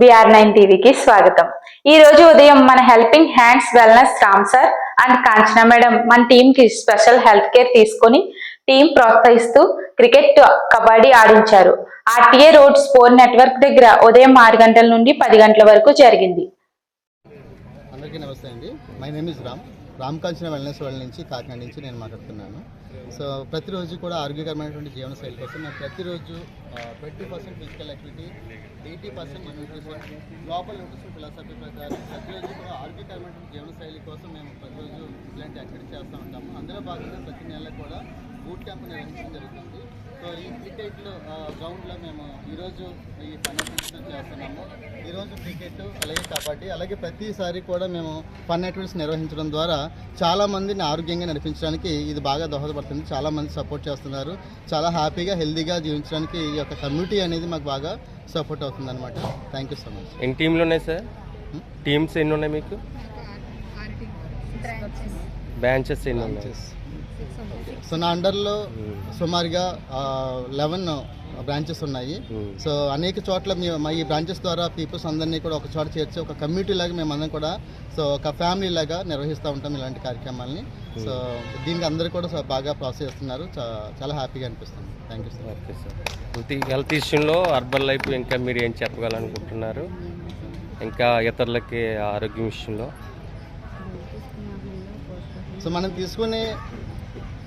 BR nine టీవీకి స్వాగతం. ఈ రోజు ఉదయం మన helping hands wellness Ram sir and Kanchana madam మన టీమ్కి స్పెషల్ హెల్త్ కేర్ తీసుకొని టీం ప్రోత్సహిస్తూ క్రికెట్ కబడ్డీ ఆడించారు. ఆర్టీఏ రోడ్ స్పోర్ నెట్వర్క్ దగ్గర ఉదయం ఆరు గంటల నుండి పది గంటల వరకు జరిగింది. అందరికీ నమస్తే అండి. My name is Ram Ram Kanchana wellness వాళ్ళ నుంచి కాకినాడ నుంచి నేను మాట్లాడుతున్నాను. సో ప్రతిరోజు కూడా ఆరోగ్యకరమైనటువంటి జీవనశైలి కోసం నేను ప్రతిరోజు twenty percent physical activity eighty percent nutrition లోపల న్యూట్రిషన్ ఫిలాసఫీ ప్రకారం ప్రతిరోజు కూడా ఆరోగ్యకరమైనటువంటి జీవన శైలి కోసం మేము ప్రతిరోజు ఇలాంటి యాక్టివిటీ చేస్తూ ఉంటాము. అందులో భాగంగా ప్రతి నెల కూడా బూట్ క్యాంప్ నిర్వహించడం జరుగుతుంది సో ఈ క్రికెట్ గ్రౌండ్లో మేము ఈరోజు ఈ ఫన్ యాక్టివిటీస్ చేస్తున్నాము ఈరోజు క్రికెట్ అలాగే కబడ్డీ అలాగే ప్రతిసారి కూడా మేము ఫన్ యాక్టివిటీస్ నిర్వహించడం ద్వారా చాలా మందిని ఆరోగ్యంగా నడిపించడానికి ఇది బాగా దోహదపడుతుంది. చాలా మంది సపోర్ట్ చేస్తున్నారు. చాలా హ్యాపీగా హెల్తీగా జీవించడానికి ఈ యొక్క కమ్యూనిటీ అనేది మాకు బాగా సపోర్ట్ అవుతుంది అనమాట థ్యాంక్ యూ సో మచ్ ఎన్ని టీంలు ఉన్నాయి సార్? టీమ్స్ ఎన్ని ఉన్నాయి మీకు? బ్రాంచెస్ ఎన్ని ఉన్నాయి? సో నా అండర్లో సుమారుగా లెవెన్ బ్రాంచెస్ ఉన్నాయి. సో అనేక చోట్ల మీ మా ఈ బ్రాంచెస్ ద్వారా పీపుల్స్ అందరినీ కూడా ఒక చోట చేర్చి ఒక కమ్యూనిటీ లాగా మేమందరం కూడా సో ఒక ఫ్యామిలీ లాగా నిర్వహిస్తూ ఉంటాం ఇలాంటి కార్యక్రమాలని. సో దీనికి అందరూ కూడా సో బాగా ప్రోత్సహిస్తున్నారు చా- చాలా హ్యాపీగా అనిపిస్తుంది. Thank you sir okay sir health health ఇష్యూలో అర్బన్ లైఫ్ ఇంకా మీరు ఏం చెప్పగలనుకుంటున్నారు? ఇంకా ఇతరులకి ఆరోగ్యం విషయంలో? సో మనం తీసుకునే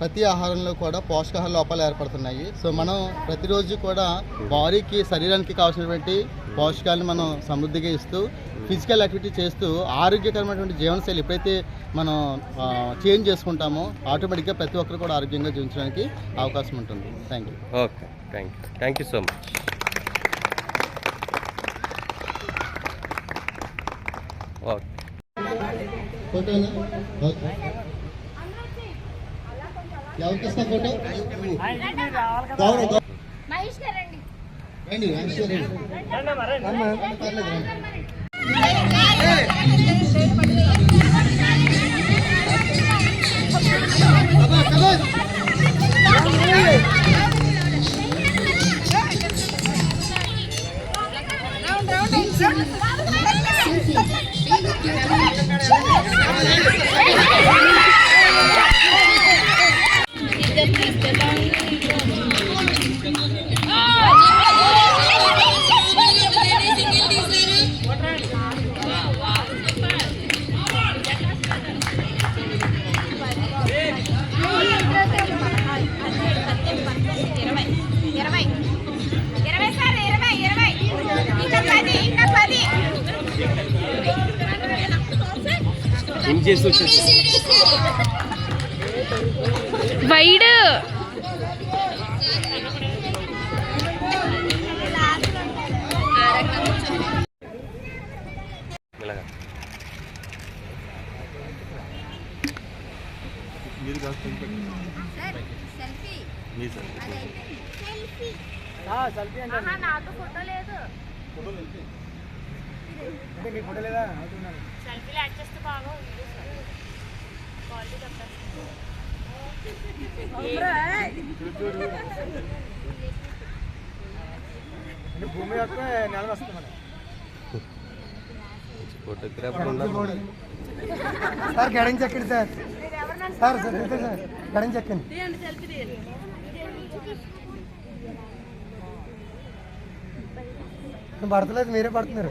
ప్రతి ఆహారంలో కూడా పోషకాహార లోపాలు ఏర్పడుతున్నాయి. సో మనం ప్రతిరోజు కూడా బాడీకి శరీరానికి కావాల్సినటువంటి పోషకాలను మనం సమృద్ధిగా ఇస్తూ ఫిజికల్ యాక్టివిటీ చేస్తూ ఆరోగ్యకరమైనటువంటి జీవనశైలి ఎప్పుడైతే మనం చేంజ్ చేసుకుంటామో ఆటోమేటిక్గా ప్రతి ఒక్కరు కూడా ఆరోగ్యంగా జీవించడానికి అవకాశం ఉంటుంది. Thank you okay. Thank you thank you so much okay. ఫోటోనా okay ఎవరికి ఇస్తా ఫోటో? గౌరవ్ మహేష్ రండి రండి రాజేశ్వర్ రండి పర్లేదు రండి వైడ్. ఇలాగా మీ నాకు ఫోటో లేదు. సెల్ఫీలు యాడ్ చేస్తే బాగా ఉంది క్వాలిటీ ఫోటోగ్రాఫర్ ఉన్నారు సార్ గడించి ఎక్కండి సార్. Sir sir sir. గడించి ఎక్కండి. పడతలేదు మీరే పడుతున్నారు.